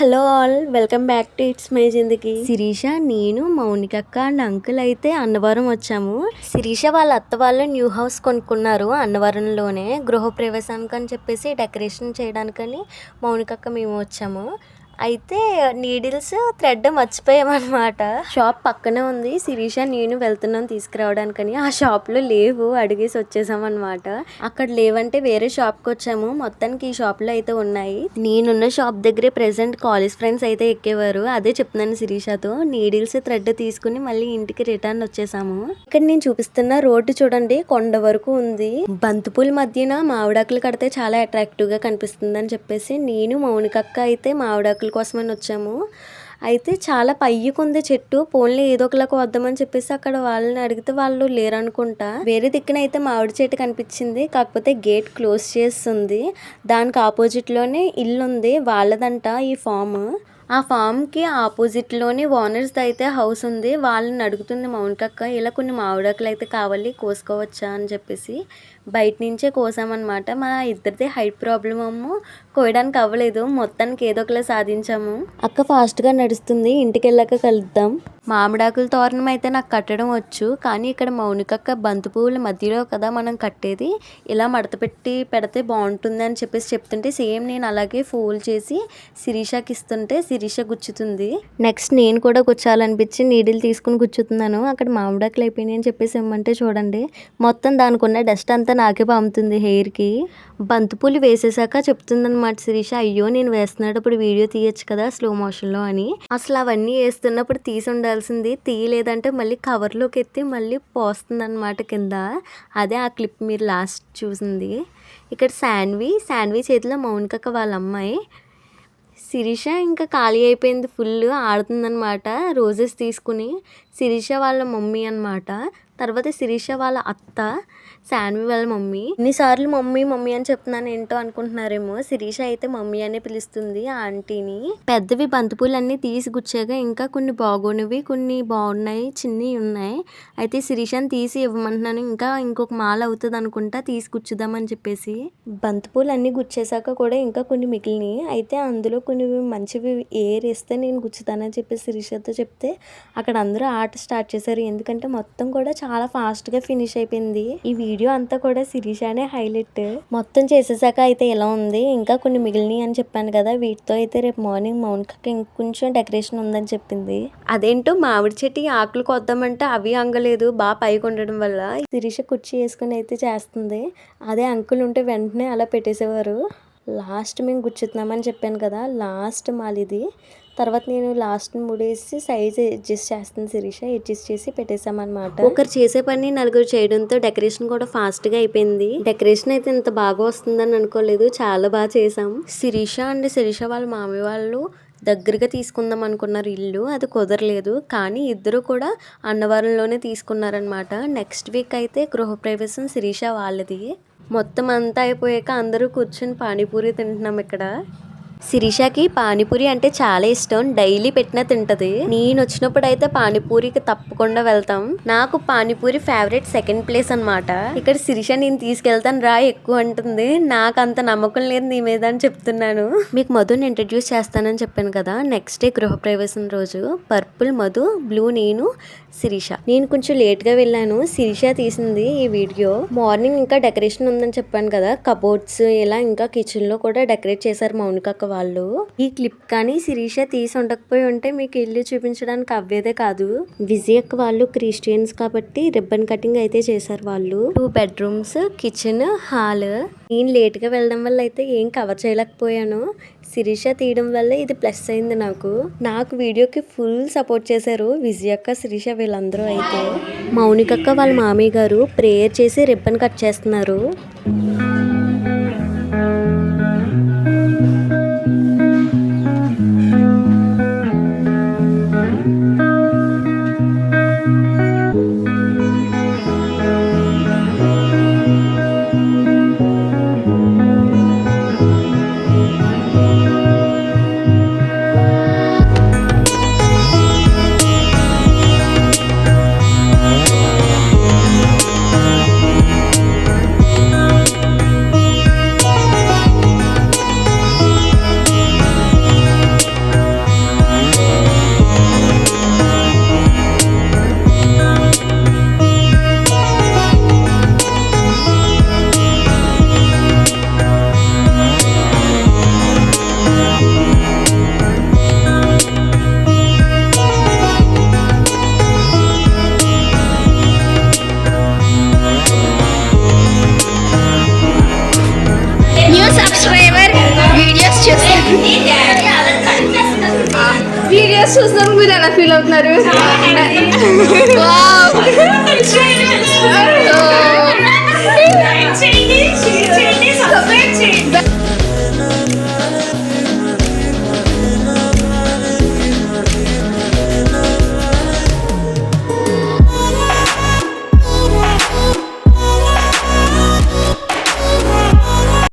Hello all welcome back to it's my Zindagi Sirisha నేను మౌనిక అక్క and uncle అయితే అన్నవరం వచ్చాము. శిరీష వాళ్ళ అత్త వాళ్ళు న్యూ హౌస్ కొనుక్కున్నారు అన్నవరంలోనే. గృహప్రవేశానికి అని చెప్పేసి డెకరేషన్ చేయడానికని మౌనిక అక్క మేము వచ్చాము. అయితే నీడిల్స్ థ్రెడ్ మర్చిపోయామన్నమాట. షాప్ పక్కనే ఉంది. శిరీష నేను వెళ్తున్నాం తీసుకురావడానికని. ఆ షాప్లో లేవు. అడిగేసి వచ్చేసామన్నమాట. అక్కడ లేవంటే వేరే షాప్కి వచ్చాము. మొత్తానికి ఈ షాప్లో అయితే ఉన్నాయి. నేనున్న షాప్ దగ్గరే ప్రెసెంట్ కాలేజ్ ఫ్రెండ్స్ అయితే ఎక్కేవారు. అదే చెప్తున్నాను శిరీషతో. నీడిల్స్ థ్రెడ్ తీసుకుని మళ్ళీ ఇంటికి రిటర్న్ వచ్చేసాము. ఇక్కడ నేను చూపిస్తున్న రోడ్డు చూడండి. కొండ వరకు ఉంది. బంతిపూల మధ్యన మామిడాకులు కడితే చాలా అట్రాక్టివ్గా కనిపిస్తుంది అని చెప్పేసి నేను మౌనికక్క అయితే మామిడాకులు కోసమని వచ్చాము. అయితే చాలా పయ్యకు ఉంది చెట్టు. పోన్లే ఏదో ఒకలాగా వద్దామని చెప్పేసి అక్కడ వాళ్ళని అడిగితే వాళ్ళు లేరనుకుంటా. వేరే దిక్కున అయితే మామిడి చెట్టు కనిపించింది. కాకపోతే గేట్ క్లోజ్ చేస్తుంది. దానికి ఆపోజిట్లోనే ఇల్లు ఉంది వాళ్ళదంట ఈ ఫామ్. ఆ ఫామ్కి ఆపోజిట్లోనే ఓనర్స్ అయితే హౌస్ ఉంది. వాళ్ళని అడుగుతుంది మౌనికక్క ఇలా కొన్ని మామిడాకులు అయితే కావాలి కోసుకోవచ్చా? అని చెప్పేసి బయట నుంచే కోసామన్నమాట. మా ఇద్దరిది హైట్ ప్రాబ్లం అమ్ము కోయడానికి అవ్వలేదు. మొత్తానికి ఏదో ఒకలా సాధించాము. అక్క ఫాస్ట్గా నడుస్తుంది. ఇంటికి వెళ్ళాక కలుద్దాం. మామిడాకుల తోరణం అయితే నాకు కట్టడం వచ్చు కానీ ఇక్కడ మౌనికక్క బంతి పువ్వుల మధ్యలో కదా మనం కట్టేది. ఇలా మడత పెట్టి పెడితే బాగుంటుంది అని చెప్పేసి చెప్తుంటే సేమ్ నేను అలాగే ఫోల్డ్ చేసి శిరీషకి ఇస్తుంటే శిరీష గుచ్చుతుంది. నెక్స్ట్ నేను కూడా గుచ్చాలనిపించి నీడిల్ తీసుకుని గుచ్చుతున్నాను. అక్కడ మామిడాకులు అయిపోయినాయి అని చెప్పేసి ఇమ్మంటే చూడండి. మొత్తం దానికి ఉన్న డస్ట్ అంతా నాకే పంపుతుంది హెయిర్కి బంతిపూలు వేసేసాక చెప్తుందన్నమాట శిరీష అయ్యో నేను వేస్తున్నప్పుడు వీడియో తీయచ్చు కదా స్లో మోషన్లో అని. అసలు అవన్నీ వేస్తున్నప్పుడు తీసి ఉండాల్సింది తీయలేదంటే మళ్ళీ కవర్లోకి ఎత్తి మళ్ళీ పోస్తుంది అనమాట కింద. అదే ఆ క్లిప్ మీరు లాస్ట్ చూసింది. ఇక్కడ శాన్వి శాన్వి చేతిలో మౌనికక్క వాళ్ళ అమ్మాయి శిరీష ఇంకా ఖాళీ అయిపోయింది. ఫుల్ ఆడుతుందనమాట రోజెస్ తీసుకుని శిరీష వాళ్ళ మమ్మీ అనమాట తర్వాత శిరీష వాళ్ళ అత్త. శాన్వి వాళ్ళ మమ్మీ. ఇన్నిసార్లు మమ్మీ మమ్మీ అని చెప్తున్నాను ఏంటో అనుకుంటున్నారేమో. శిరీష అయితే మమ్మీ అనే పిలుస్తుంది ఆ ఆంటీని. పెద్దవి బంతిపూలు అన్ని తీసి గుచ్చాక ఇంకా కొన్ని బాగున్నవి కొన్ని బాగున్నాయి చిన్నవి ఉన్నాయి. అయితే శిరీషని తీసి ఇవ్వమంటున్నాను. ఇంకా ఇంకొక మాల అవుతుంది అనుకుంటా తీసి గుచ్చుదామని చెప్పేసి. బంతిపూలు అన్ని గుచ్చేసాక కూడా ఇంకా కొన్ని మిగిలినాయి. అయితే అందులో కొన్ని మంచివి ఏర్ ఇస్తే నేను గుచ్చుతానని చెప్పి శిరీషతో చెప్తే అక్కడ అందరూ ఆట స్టార్ట్ చేశారు. ఎందుకంటే మొత్తం కూడా చాలా ఫాస్ట్గా ఫినిష్ అయిపోయింది. ఈ వీడియో అంతా కూడా శిరీషానే హైలైట్. మొత్తం చేసేసాక అయితే ఇలా ఉంది? ఇంకా కొన్ని మిగిలినవి అని చెప్పాను కదా వీటితో అయితే రేపు మార్నింగ్ మౌనికకి ఇంకొంచెం డెకరేషన్ ఉందని చెప్పింది. అదేంటో మామిడి చెట్టు ఆకులు కొద్దామంటే అవి అంగలేదు బాగా పైకి ఉండడం వల్ల. శిరీష కుర్చీ వేసుకుని అయితే చేస్తుంది. అదే అంకుల్ ఉంటే వెంటనే అలా పెట్టేసేవారు. లాస్ట్ మేము గుచ్చుతున్నామని చెప్పాను కదా లాస్ట్ మాలిది. తర్వాత నేను లాస్ట్ ముడేసి సైజ్ అడ్జస్ట్ చేస్తాను శిరీష అడ్జస్ట్ చేసి పెట్టేశామన్నమాట. ఒకరు చేసే పని నలుగురు చేయడంతో డెకరేషన్ కూడా ఫాస్ట్గా అయిపోయింది. డెకరేషన్ అయితే ఇంత బాగా వస్తుందని అనుకోలేదు చాలా బాగా చేసాం శిరీష అండ్ శిరీష వాళ్ళ మామి వాళ్ళు దగ్గరగా తీసుకుందాం అనుకున్నారు ఇల్లు అది కుదరలేదు. కానీ ఇద్దరు కూడా అన్నవరంలోనే తీసుకున్నారనమాట నెక్స్ట్ వీక్ అయితే గృహప్రవేశం శిరీష వాళ్ళది. మొత్తం అంతా అయిపోయాక అందరూ కూర్చొని పానీపూరి తింటున్నాం ఇక్కడ. శిరీషకి పానీపూరి అంటే చాలా ఇష్టం. డైలీ పెట్టినా తింటది. నేను వచ్చినప్పుడు అయితే పానీపూరికి తప్పకుండా వెళ్తాం. నాకు పానీపూరి ఫేవరెట్ సెకండ్ ప్లేస్ అన్నమాట. ఇక్కడ శిరీష నేను తీసుకెళ్తాను రా ఎక్కువ అంటుంది. నాకు అంత నమ్మకం లేదు నీ మీద అని చెప్తున్నాను. మీకు మధుని ఇంట్రడ్యూస్ చేస్తానని చెప్పాను కదా. నెక్స్ట్ డే గృహప్రవేశం రోజు. పర్పుల్ మధు బ్లూ నేను శిరీష. నేను కొంచెం లేట్గా వెళ్ళాను. శిరీష తీసింది ఈ వీడియో. మార్నింగ్ ఇంకా డెకరేషన్ ఉందని చెప్పాను కదా. కబోర్డ్స్ ఇలా ఇంకా కిచెన్లో కూడా డెకరేట్ చేశారు మౌనికక్క వాళ్ళు. ఈ క్లిప్ కానీ శిరీష తీసి ఉండకపోయి ఉంటే మీకు ఇల్లు చూపించడానికి అవ్వేదే కాదు. విజయక్ వాళ్ళు క్రిస్టియన్స్ కాబట్టి రిబ్బన్ కటింగ్ అయితే చేశారు వాళ్ళు. టూ బెడ్రూమ్స్ కిచెన్ హాల్ నేను లేట్గా వెళ్ళడం వల్ల అయితే ఏం కవర్ చేయలేకపోయాను. శిరీష తీయడం వల్ల ఇది ప్లస్ అయింది నాకు. నాకు వీడియోకి ఫుల్ సపోర్ట్ చేశారు విజయక్క శిరీష వీళ్ళందరూ అయితే. మౌనికక్క వాళ్ళ మామయ్య గారు ప్రేయర్ చేసి రిబ్బన్ కట్ చేస్తున్నారు. వీడియోస్ చూస్తాం మీరు ఎలా ఫీల్ అవుతున్నారు.